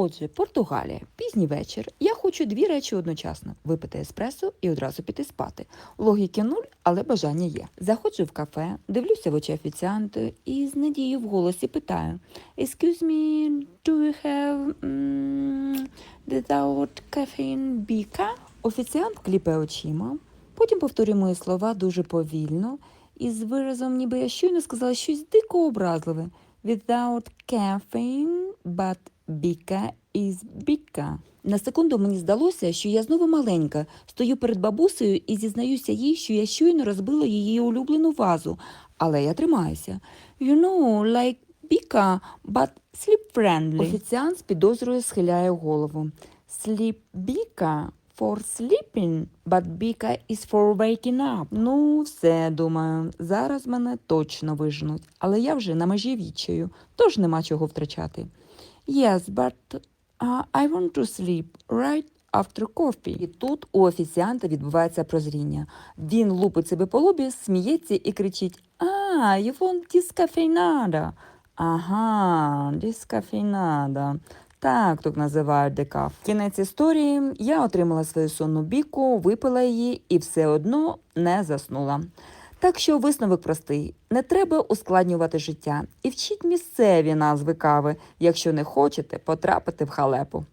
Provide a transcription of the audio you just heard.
Отже, Португалія, пізній вечір. Я хочу дві речі одночасно: випити еспресо і одразу піти спати. Логіки нуль, але бажання є. Заходжу в кафе, дивлюся в очі офіціанту і з надією в голосі питаю: Excuse me, do you have without caffeine біка? Офіціант кліпе очима, потім повторює мої слова дуже повільно і з виразом, ніби я щойно сказала щось дико образливе. Without caffeine, but біка is біка. На секунду мені здалося, що я знову маленька, стою перед бабусею і зізнаюся їй, що я щойно розбила її улюблену вазу. Але я тримаюся. You know, like біка, but sleep friendly. Офіціант з підозрою схиляє голову. Sleep біка for sleeping, but біка is for waking up. Ну, все, думаю, зараз мене точно виженуть, але я вже на межі відчаю, тож нема чого втрачати. Yes, but uh, I want to sleep right after coffee. І тут у офіціанта відбувається прозріння. Він лупить себе по лобі, сміється і кричить: А, you want discafeinada? Ага, discafeinada. Так тут називають декаф. Кінець історії. Я отримала свою сонну біку, випила її і все одно не заснула. Так що висновок простий: не треба ускладнювати життя і вчіть місцеві назви кави, якщо не хочете потрапити в халепу.